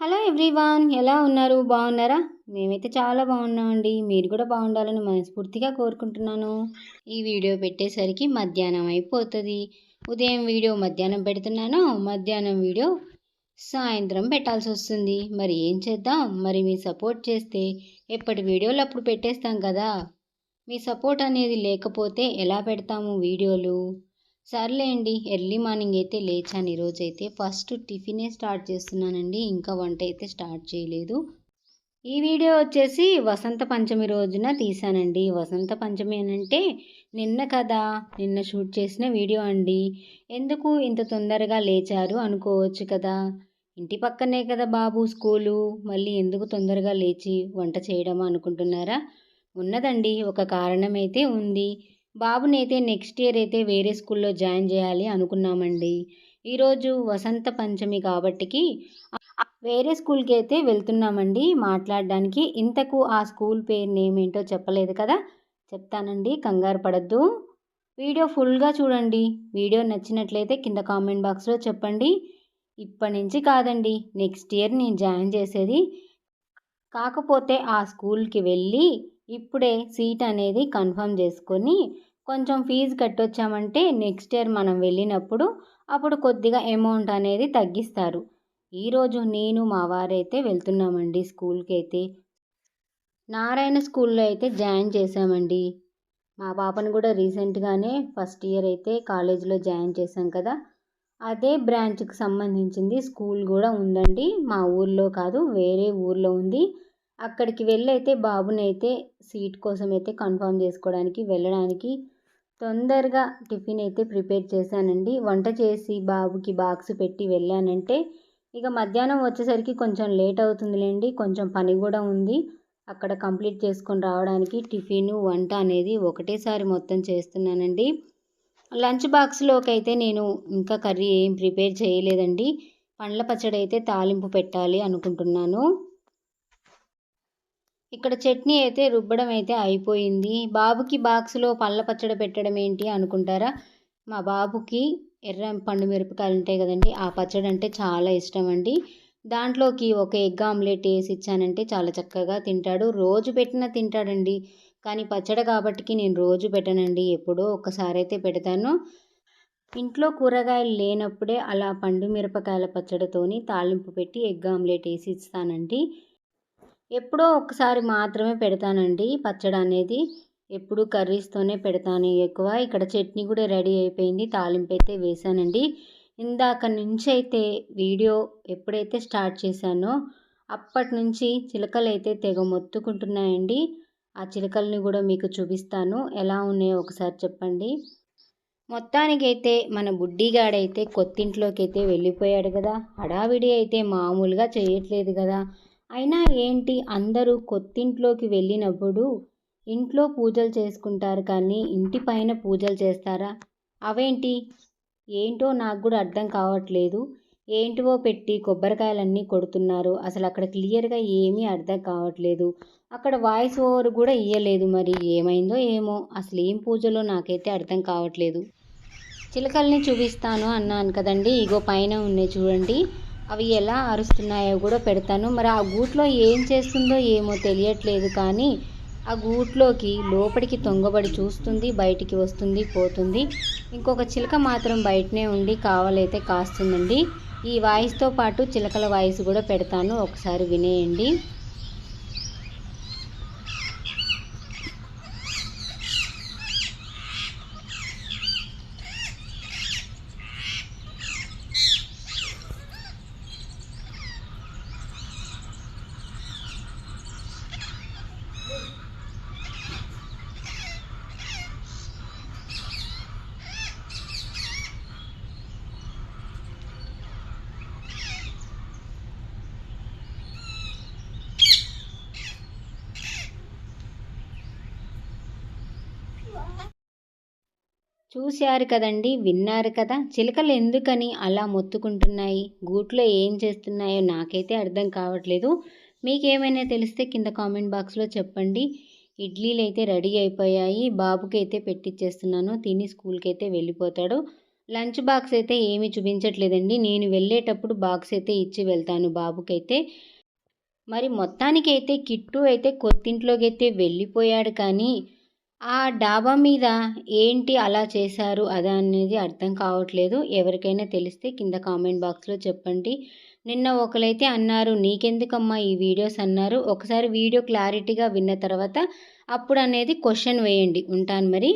Hello everyone ఎలా ఉన్నారు? బాగున్నారా? మేమైతే చాలా బాగున్నామండి. మీరు కూడా బాగుండాలని మనస్ఫూర్తిగా కోరుకుంటున్నాను. ఈ వీడియో పెట్టేసరికి మధ్యాహ్నం అయిపోతుంది. ఉదయం వీడియో మధ్యాహ్నం పెడుతున్నాను. మధ్యాహ్నం వీడియో సాయంత్రం పెట్టాల్సి వస్తుంది మరి ఏం చేద్దాం? మరి మీ సపోర్ట్ చేస్తే ఎప్పటి వీడియోలు అప్పుడు పెట్టేస్తాం కదా. మీ సపోర్ట్ అనేది లేకపోతే ఎలా పెడతాము వీడియోలు? సర్లేండి ఎర్లీ మార్నింగ్ అయితే లేచాను. ఈరోజు అయితే ఫస్ట్ టిఫినే స్టార్ట్ చేస్తున్నానండి. ఇంకా వంట అయితే స్టార్ట్ చేయలేదు. ఈ వీడియో వచ్చేసి వసంత పంచమి రోజున తీసానండి వసంత పంచమి అనంటే నిన్న కదా నిన్న షూట్ చేసిన వీడియో అండి. ఎందుకు ఇంత తొందరగా లేచారు అనుకోవచ్చు కదా. ఇంటి పక్కనే కదా బాబు స్కూలు. మళ్ళీ ఎందుకు తొందరగా లేచి వంట చేయడమా అనుకుంటున్నారా? ఉన్నదండి. ఒక కారణం అయితే ఉంది. బాబునైతే నెక్స్ట్ ఇయర్ అయితే వేరే స్కూల్లో జాయిన్ చేయాలి అనుకున్నామండి. ఈరోజు వసంత పంచమి కాబట్టికి వేరే స్కూల్కి అయితే వెళ్తున్నామండి మాట్లాడడానికి. ఇంతకు ఆ స్కూల్ పేరు నేమ్ ఏంటో చెప్పలేదు కదా? చెప్తానండి కంగారు పడద్దు. వీడియో ఫుల్గా చూడండి. వీడియో నచ్చినట్లయితే కింద కామెంట్ బాక్స్లో చెప్పండి. ఇప్పటి నుంచి కాదండి నెక్స్ట్ ఇయర్ నేను జాయిన్ చేసేది. కాకపోతే ఆ స్కూల్కి వెళ్ళి ఇప్పుడే సీట్ అనేది కన్ఫర్మ్ చేసుకొని కొంచెం ఫీజు కట్టొచ్చామంటే నెక్స్ట్ ఇయర్ మనం వెళ్ళినప్పుడు అప్పుడు కొద్దిగా అమౌంట్ అనేది తగ్గిస్తారు. ఈరోజు నేను మా వారైతే వెళ్తున్నామండి స్కూల్కి అయితే నారాయణ స్కూల్లో అయితే జాయిన్ చేశామండి. మా పాపను కూడా రీసెంట్గానే ఫస్ట్ ఇయర్ అయితే కాలేజీలో జాయిన్ చేశాం కదా. అదే బ్రాంచ్కి సంబంధించింది స్కూల్ కూడా ఉందండి. మా ఊర్లో కాదు వేరే ఊర్లో ఉంది. అక్కడికి వెళ్ళి అయితే బాబునైతే సీట్ కోసం అయితే కన్ఫర్మ్ చేసుకోవడానికి వెళ్ళడానికి తొందరగా టిఫిన్ అయితే ప్రిపేర్ చేశానండి. వంట చేసి బాబుకి బాక్స్ పెట్టి వెళ్ళానంటే ఇక మధ్యాహ్నం వచ్చేసరికి కొంచెం లేట్ అవుతుందిలేండి. కొంచెం పని కూడా ఉంది. అక్కడ కంప్లీట్ చేసుకొని రావడానికి టిఫిన్ వంట అనేది ఒకటేసారి మొత్తం చేస్తున్నానండి. లంచ్ బాక్స్లోకి అయితే నేను ఇంకా కర్రీ ఏం ప్రిపేర్ చేయలేదండి. పండ్ల పచ్చడి అయితే తాలింపు పెట్టాలి అనుకుంటున్నాను. ఇక్కడ చట్నీ అయితే రుబ్బడం అయితే అయిపోయింది. బాబుకి బాక్స్లో పళ్ళ పచ్చడి పెట్టడం ఏంటి అనుకుంటారా? మా బాబుకి ఎర్ర పండు మిరపకాయలు ఉంటాయి కదండి ఆ పచ్చడి అంటే చాలా ఇష్టం అండి. దాంట్లోకి ఒక ఎగ్ ఆమ్లెట్ వేసి ఇచ్చానంటే చాలా చక్కగా తింటాడు. రోజు పెట్టినా తింటాడండి. కానీ పచ్చడి కాబట్టికి నేను రోజు పెట్టనండి. ఎప్పుడో ఒకసారి అయితే పెడతాను. ఇంట్లో కూరగాయలు లేనప్పుడే అలా పండు మిరపకాయల పచ్చడితోని తాలింపు పెట్టి ఎగ్ ఆమ్లెట్ వేసి ఇస్తానండి. ఎప్పుడో ఒకసారి మాత్రమే పెడతానండి పచ్చడి అనేది. ఎప్పుడు కర్రీస్తోనే పెడతాను ఎక్కువ. ఇక్కడ చట్నీ కూడా రెడీ అయిపోయింది తాలింపు అయితే వేసానండి ఇందాక నుంచి అయితే వీడియో ఎప్పుడైతే స్టార్ట్ చేశానో అప్పటి నుంచి చిలకలు అయితే తెగ మొత్తుకుంటున్నాయండి. ఆ చిలకల్ని కూడా మీకు చూపిస్తాను. ఎలా ఉన్నాయో ఒకసారి చెప్పండి. మొత్తానికైతే మన బుడ్డిగాడైతే కొత్తింట్లోకి అయితే వెళ్ళిపోయాడు కదా. హడావిడి అయితే మామూలుగా చేయట్లేదు కదా. అయినా ఏంటి అందరూ కొత్తింట్లోకి వెళ్ళినప్పుడు ఇంట్లో పూజలు చేసుకుంటారు కానీ ఇంటి పైన పూజలు చేస్తారా? అవేంటి? ఏంటో నాకు కూడా అర్థం కావట్లేదు. ఏంటివో పెట్టి కొబ్బరికాయలన్నీ కొడుతున్నారు. అసలు అక్కడ క్లియర్గా ఏమీ అర్థం కావట్లేదు. అక్కడ వాయిస్ ఓవర్ కూడా ఇయ్యలేదు మరి ఏమైందో ఏమో. అసలు ఏం పూజలో నాకైతే అర్థం కావట్లేదు. చిలకల్ని చూపిస్తాను అన్నాను కదండి. ఇగో పైన ఉన్నాయి చూడండి. అవి ఎలా అరుస్తున్నాయో కూడా పెడతాను. మరి ఆ గూట్లో ఏం చేస్తుందో ఏమో తెలియట్లేదు కానీ ఆ గూట్లోకి లోపలికి తొంగబడి చూస్తుంది బయటికి వస్తుంది పోతుంది. ఇంకొక చిలక మాత్రం బయటనే ఉండి కావాలైతే కాస్తుందండి. ఈ వాయిస్తో పాటు చిలకల వాయిస్ కూడా పెడతాను. ఒకసారి వినేయండి. చూశారు కదండి విన్నారు కదా. చిలకలు ఎందుకని అలా మొత్తుకుంటున్నాయి? గూట్లో ఏం చేస్తున్నాయో నాకైతే అర్థం కావట్లేదు. మీకేమైనా తెలిస్తే కింద కామెంట్ బాక్స్లో చెప్పండి. ఇడ్లీలు అయితే రెడీ అయిపోయాయి. బాబుకి అయితే పెట్టిచ్చేస్తున్నాను. తిని స్కూల్కి అయితే వెళ్ళిపోతాడు. లంచ్ బాక్స్ అయితే ఏమీ చూపించట్లేదండి. నేను వెళ్ళేటప్పుడు బాక్స్ అయితే ఇచ్చి వెళ్తాను బాబుకైతే. మరి మొత్తానికైతే కిట్టు అయితే కొత్తింట్లోకి అయితే వెళ్ళిపోయాడు కానీ ఆ డాబా మీద ఏంటి అలా చేశారు అదా అనేది అర్థం కావట్లేదు. ఎవరికైనా తెలిస్తే కింద కామెంట్ బాక్స్లో చెప్పండి. నిన్న ఒకరైతే అన్నారు నీకెందుకమ్మా ఈ వీడియోస్ అన్నారు. ఒకసారి వీడియో క్లారిటీగా విన్న తర్వాత అప్పుడు అనేది క్వశ్చన్ వేయండి. ఉంటాను మరి.